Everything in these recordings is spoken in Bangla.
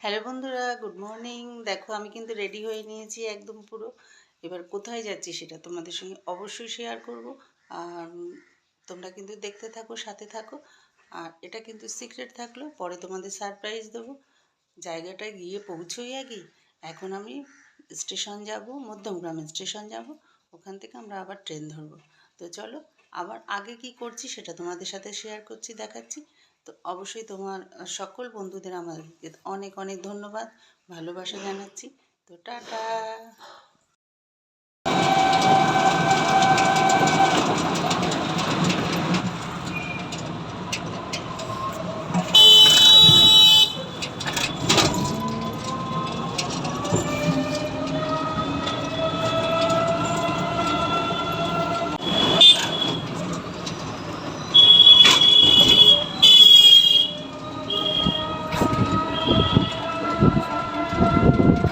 হ্যালো বন্ধুরা, গুড মর্নিং। দেখো, আমি কিন্তু রেডি হয়ে নিয়েছি একদম পুরো। এবার কোথায় যাচ্ছি সেটা তোমাদের সঙ্গে অবশ্যই শেয়ার করব। আর তোমরা কিন্তু দেখতে থাকো, সাথে থাকো। আর এটা কিন্তু সিক্রেট থাকল, পরে তোমাদের সারপ্রাইজ দেবো। জায়গাটায় গিয়ে পৌঁছোই আগে। এখন আমি স্টেশন যাব, মধ্যমগ্রাম স্টেশন যাব। ওখান থেকে আমরা আবার ট্রেন ধরবো। তো চলো, আবার আগে কি করছি সেটা তোমাদের সাথে শেয়ার করছি, দেখাচ্ছি। তো অবশ্যই তোমার সকল বন্ধুদের আমাদেরকে অনেক অনেক ধন্যবাদ। ভালোবাসা জানাচ্ছি। তো টাটা।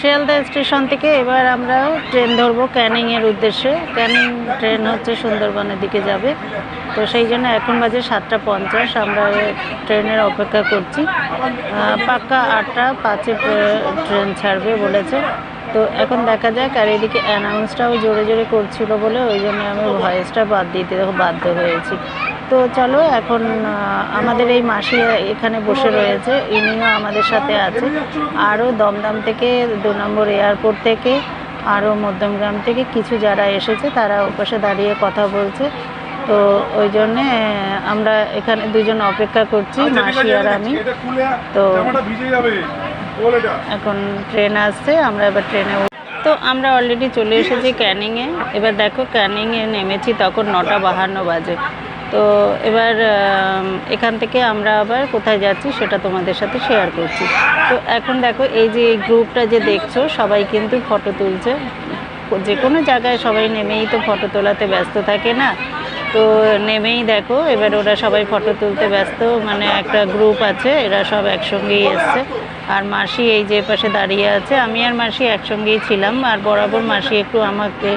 শিয়ালদা স্টেশন থেকে এবার আমরা ট্রেন ধরবো ক্যানিংয়ের উদ্দেশ্যে। ক্যানিং ট্রেন হচ্ছে সুন্দরবনের দিকে যাবে। তো সেই জন্য এখন বাজে সাতটা পঞ্চাশ, আমরা ট্রেনের অপেক্ষা করছি। পাক্কা আটটা, পাঁচে ট্রেন ছাড়বে বলেছে। তো এখন দেখা যাক, আর এদিকে অ্যানাউন্সটাও জোরে জোরে করছিল বলে ওই জন্য আমি ভয়েসটা বাদ দিতে বাধ্য হয়েছি। তো চলো এখন আমাদের এই মাসি এখানে বসে রয়েছে ইনিও আমাদের সাথে আছে। আরও দমদম থেকে দু নম্বর এয়ারপোর্ট থেকে আরও মধ্যমগ্রাম থেকে কিছু যারা এসেছে তারা ওপাশে দাঁড়িয়ে কথা বলছে। তো ওই জন্যে আমরা এখানে দুজন অপেক্ষা করছি মাসি আর আমি। তো এখন ট্রেন আসছে আমরা এবার ট্রেনে তো আমরা অলরেডি চলে এসেছি ক্যানিংয়ে। এবার দেখো ক্যানিংয়ে নেমেছি তখন নটা বাহান্ন বাজে। তো এবার এখান থেকে আমরা আবার কোথায় যাচ্ছি সেটা তোমাদের সাথে শেয়ার করছি। তো এখন দেখো, এই যে গ্রুপটা যে দেখছ, সবাই কিন্তু ফটো তুলছে। যে কোনো জায়গায় সবাই নেমেই তো ফটো তোলাতে ব্যস্ত থাকে না। তো নেমেই দেখো, এবার ওরা সবাই ফটো তুলতে ব্যস্ত। মানে একটা গ্রুপ আছে, এরা সব একসঙ্গেই এসছে। আর মাসি এই যে পাশে দাঁড়িয়ে আছে, আমি আর মাসি একসঙ্গেই ছিলাম। আর বরাবর মাসি একটু আমাকে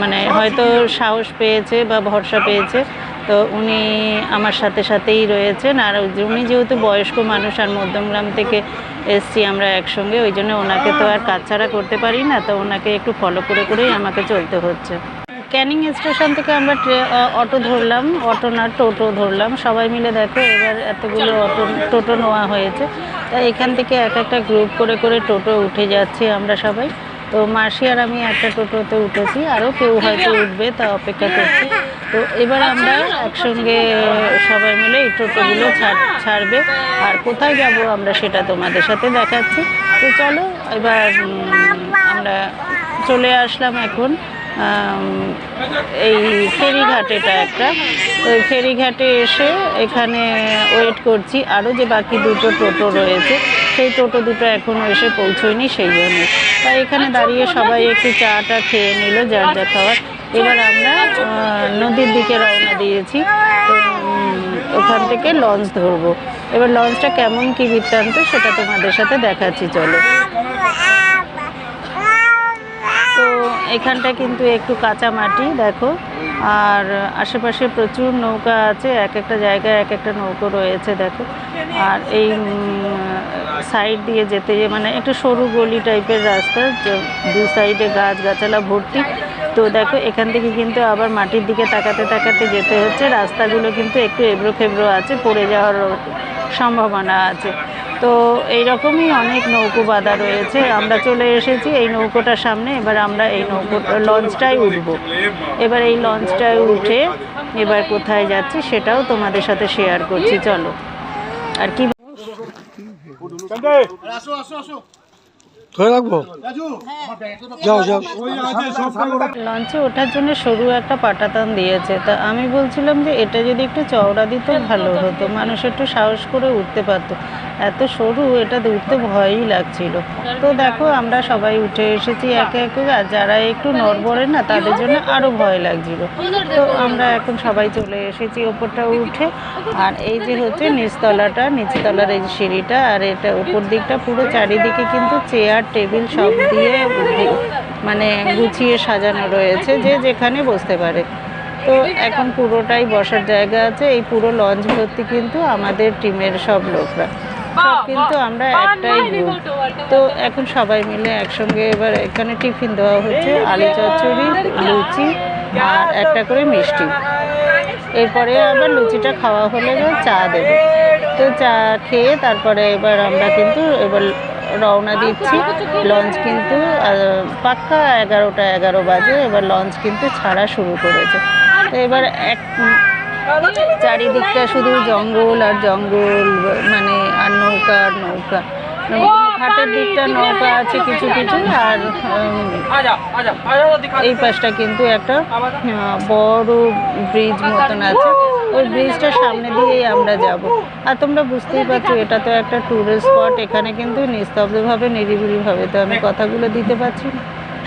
মানে হয়তো সাহস পেয়েছে বা ভরসা পেয়েছে। তো উনি আমার সাথে সাথেই রয়েছেন। আর উনি যেহেতু বয়স্ক মানুষ আর মধ্যমগ্রাম থেকে এসছি আমরা একসঙ্গে, ওই জন্য ওনাকে তো আর কাজ ছাড়া করতে পারি না, তো ওনাকে একটু ফলো করে করেই আমাকে চলতে হচ্ছে। ক্যানিং স্টেশন থেকে আমরা অটো ধরলাম, অটো না, টোটো ধরলাম। সবাই মিলে দেখো, এবার এতগুলো অটো, টোটো নেওয়া হয়েছে। তা এখান থেকে এক একটা গ্রুপ করে করে টোটো উঠে যাচ্ছি আমরা সবাই। তো মাসি আর আমি একটা টোটোতে উঠেছি, আরও কেউ হয়তো উঠবে, তা অপেক্ষা করছি। তো এবার আমরা একসঙ্গে সবাই মিলে এই টোটোগুলো ছাড়, ছাড়বে। আর কোথায় যাব আমরা সেটা তোমাদের সাথে দেখাচ্ছি। তো চলো, এবার আমরা চলে আসলাম এখন এই ফেরিঘাট এটা একটা ওই ফেরিঘাটে এসে এখানে ওয়েট করছি। আরও যে বাকি দুটো টোটো রয়েছে, সেই টোটো দুটো এখনও এসে পৌঁছয়নি, সেই জন্য। তাই এখানে দাঁড়িয়ে সবাই একটু চাটা খেয়ে নিল যার যা খাওয়ার এবার আমরা নদীর দিকে রওনা দিয়েছি। তো ওখান থেকে লঞ্চ ধরবো। এবার লঞ্চটা কেমন, কি বৃত্তান্ত, সেটা তোমাদের সাথে দেখাচ্ছি, চলো। তো, এখানটা কিন্তু একটু কাঁচা মাটি, দেখো। আর আশেপাশে প্রচুর নৌকা আছে, এক একটা জায়গায় এক একটা নৌকো রয়েছে, দেখো। আর এই সাইড দিয়ে যেতে মানে একটু সরু গলি টাইপের রাস্তা দু সাইডে গাছ গাছালা ভর্তি। তো দেখো এখান থেকে কিন্তু আবার মাটির দিকে তাকাতে তাকাতে যেতে হচ্ছে। রাস্তাগুলো কিন্তু একটু এবড়ো খেবড়ো আছে পড়ে যাওয়ার সম্ভাবনা আছে। তো এই রকমই অনেক নৌকো বাঁধা রয়েছে। আমরা চলে এসেছি এই নৌকোটার সামনে। এবার আমরা এই নৌকো লঞ্চটায় উঠবো। এবার এই লঞ্চটায় উঠে এবার কোথায় যাচ্ছি সেটাও তোমাদের সাথে শেয়ার করছি। চলো। আর কি ধরে রাখব? যাও যাও। লঞ্চে ওঠার জন্য সরু একটা পাটাতান দিয়েছে। তা আমি বলছিলাম যে এটা যদি একটু চওড়া দিত ভালো হতো। মানুষ একটু সাহস করে উঠতে পারতো। এত সরু এটা উঠতে ভয়ই লাগছিল। তো দেখো, আমরা সবাই উঠে এসেছি একে একে, আর যারা একটু নড়বড়ে না, তাদের জন্য আরও ভয় লাগছিল। তো আমরা এখন সবাই চলে এসেছি ওপরটা উঠে, আর এই যে হচ্ছে নিচতলাটা, নিচতলার এই সিঁড়িটা, আর এটা উপর দিকটা পুরো চারিদিকে কিন্তু চেয়ার, টেবিল সব দিয়ে মানে গুছিয়ে সাজানো রয়েছে, যে যেখানে বসতে পারে। তো এখন পুরোটাই বসার জায়গা আছে, এই পুরো লঞ্চ ভর্তি কিন্তু আমাদের টিমের সব লোকরা। সব কিন্তু আমরা একটাই গ্রুপ তো এখন সবাই মিলে একসঙ্গে এবার এখানে টিফিন দেওয়া হচ্ছে আলু চচ্চড়ি লুচি আর একটা করে মিষ্টি। এরপরে আবার লুচিটা খাওয়া হলে এবার চা দেবে। তো চা খেয়ে তারপরে এবার আমরা কিন্তু এবার রওনা দিচ্ছি। লঞ্চ কিন্তু পাক্কা এগারোটা এগারো বাজে। এবার লঞ্চ কিন্তু ছাড়া শুরু করেছে। তো এবার এক চারিদিকটা শুধু জঙ্গল আর জঙ্গল মানে আর নৌকা আর নৌকা। ঘাটের দিকটা নৌকা আছে কিছু কিছু আর এই পাশটা কিন্তু একটা বড় ব্রিজ মতন আছে। ওই ব্রিজটার সামনে দিয়েই আমরা যাব। আর তোমরা বুঝতেই পারছ এটা তো একটা ট্যুরিস্ট স্পট এখানে কিন্তু নিস্তব্ধভাবে নিরিবিলিভাবে তো আমি কথাগুলো দিতে পারছি না।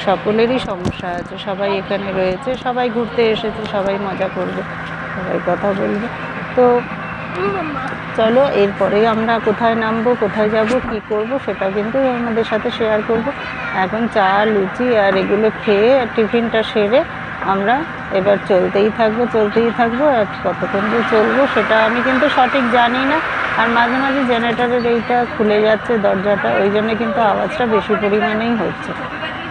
সকলেরই সমস্যা আছে সবাই এখানে রয়েছে সবাই ঘুরতে এসেছে সবাই মজা করবে। সবাই কথা বলবে। তো চলো এরপরে আমরা কোথায় নামবো, কোথায় যাব, কি করব, সেটা কিন্তু আমাদের সাথে শেয়ার করব। এখন চা, লুচি আর এগুলো খেয়ে টিফিনটা সেরে আমরা এবার চলতেই থাকব চলতেই থাকব আর কতক্ষণ যে চলবো সেটা আমি কিন্তু সঠিক জানি না। আর মাঝে মাঝে জেনারেটারের এইটা খুলে যাচ্ছে দরজাটা, ওই জন্য কিন্তু আওয়াজটা বেশি পরিমাণেই হচ্ছে।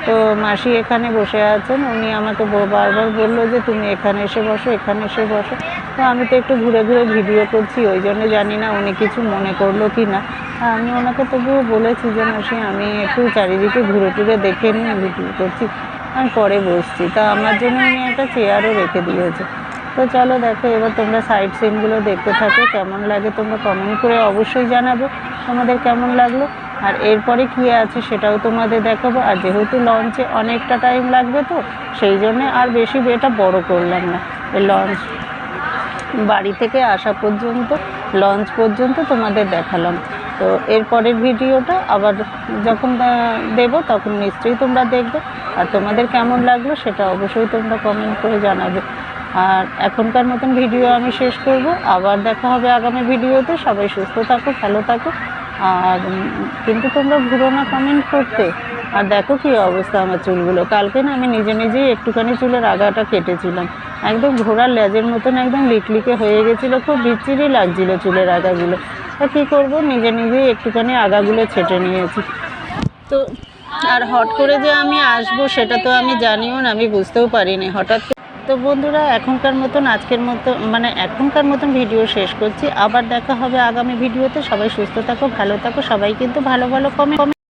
তো মাসি এখানে বসে আছেন, উনি আমাকে বারবার বলল যে তুমি এখানে এসে বসো, এখানে এসে বসো। তো আমি তো একটু ঘুরে ঘুরে ভিডিও করছি, ওই জন্য জানি না উনি কিছু মনে করল কি না। আমি ওনাকে তবুও বলেছি যে, মাসি, আমি একটু চারিদিকে ঘুরে টুরে দেখে নিয়ে ভিডিও করছি, আমি পরে বসছি। তা আমার জন্য উনি একটা চেয়ারও রেখে দিয়েছে। তো চলো দেখো, এবার তোমরা সাইড সিনগুলো দেখতে থাকো, কেমন লাগে তোমরা কমেন্ট করে অবশ্যই জানাবে। তোমাদের কেমন লাগল? আর এরপরে কী আছে সেটাও তোমাদের দেখাবো। আর যেহেতু লঞ্চে অনেকটা টাইম লাগবে তো, সেই জন্যে আর বেশি এটা বড় করলাম না। এই লঞ্চ বাড়ি থেকে আসা পর্যন্ত লঞ্চ পর্যন্ত তোমাদের দেখালাম। তো এরপরের ভিডিওটা আবার যখন দেবো তখন নিশ্চয়ই তোমরা দেখবে। আর তোমাদের কেমন লাগল সেটা অবশ্যই তোমরা কমেন্ট করে জানাবে। আর এখনকার মতন ভিডিও আমি শেষ করব। আবার দেখা হবে আগামী ভিডিওতে। সবাই সুস্থ থাকো, ভালো থাকো। আর কিন্তু তোমরা ভুলো না কমেন্ট করতে। আর দেখো কি অবস্থা আমার চুলগুলো। কালকে না আমি নিজে নিজেই একটুখানি চুলের আগাটা কেটেছিলাম। একদম ঘোড়ার লেজের মতন একদম লিকলিকে হয়ে গেছিল, খুব বিচ্ছিরি লাগছিল চুলের আগাগুলো। তা কী করব? নিজে নিজেই একটুখানি আগাগুলো ছেটে নিয়েছি। তো, আর হট করে যে আমি আসব, সেটা তো আমি জানিও না, আমি বুঝতেও পারিনি। হঠাৎ তো বন্ধুরা, এখনকার মতন আজকের মতো মানে এখনকার মতন ভিডিও শেষ করছি। আবার দেখা হবে আগামী ভিডিওতে। সবাই সুস্থ থাকো, ভালো থাকো। সবাই কিন্তু ভালো ভালো কমে